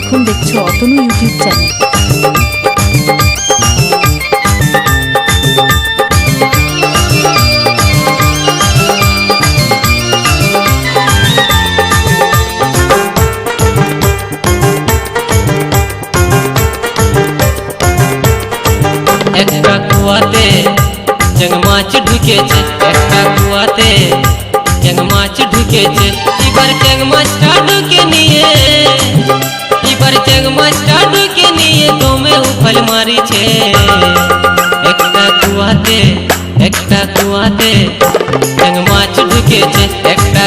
এখন দেখছ Atanu YouTube channel. একটা কুয়াতে জং মাছ ঢুকেছে, একটা কুয়াতে জং মাছ ঢুকেছে। এবার চ্যাং মাছটা দমে মারিছে। একটা কুয়াতে একটা কুয়াতে মাছ ঢুকেছে একটা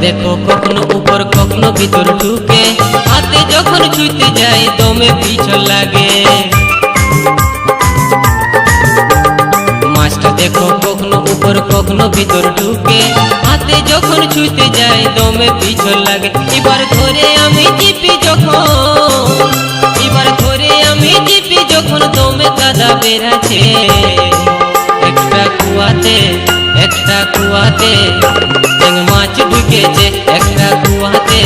দেখো কখনো উপর, কখনো ভিতর ঢুকে। হাতে যখন ছুঁতে যায় দমে পিছল লাগে। মাছটা দেখো কখনো উপর, কখনো ভিতর ঢুকে। হাতে যখন ছুঁতে যায় দমে পিছল লাগে। এবার ধরে আমি জিপি যখন, এবার ধরে আমি জিপি যখন, দমে কাদা বেরাছে একটা কুয়াতে একটা কুয়াতে চেং মাছ ঢুকেছে একটা কুয়াতে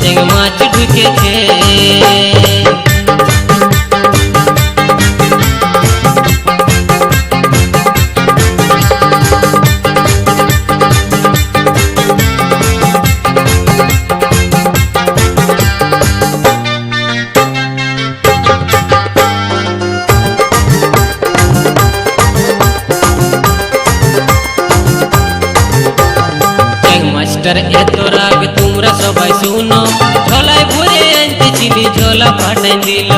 চেং মাছ ঢুকেছে। চ্যাং মাস্টার এত রাগ তোমরা সবাই শুনো ঝোলায় ভরে আনতে চিলি ঝোলা ফাটাই দিল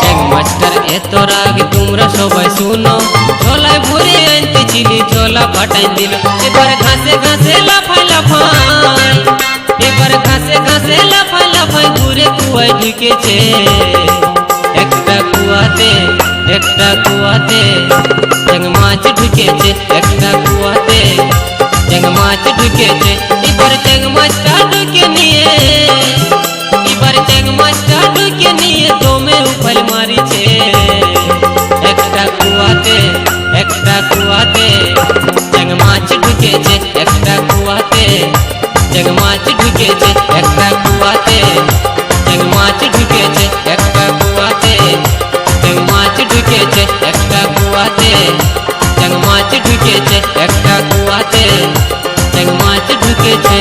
চ্যাং মাস্টার এত রাগ তোমরা সবাই শুনো ঝোলায় ভরে আনতে চিলি ঝোলা ফাটাই দিল এবার ঘাসে ঘাসে লাফাই লাফাই এবার ঘাসে ঘাসে লাফাই লাফাই ঘুরে কুয়ায় ঢুকেছে একটা কুয়াতে একটা কুয়াতে চ্যাং মাছ ঢুকেছে একটা কুয়াতে চ্যাং মাছ ঢুকেছে এবার চ্যাং মাছটা ঢুকে নিয়ে এবার চ্যাং মাছটা ঢুকে নিয়ে দমে উফল মারিছে একটা কুয়াতে একটা কুয়াতে চ্যাং মাছ ঢুকেছে একটা কুয়াতে চ্যাং মাছ ঢুকেছে একটা কুয়াতে ঢুকেছে একটা কুয়াতে চ্যাং মাছ ঢুকেছে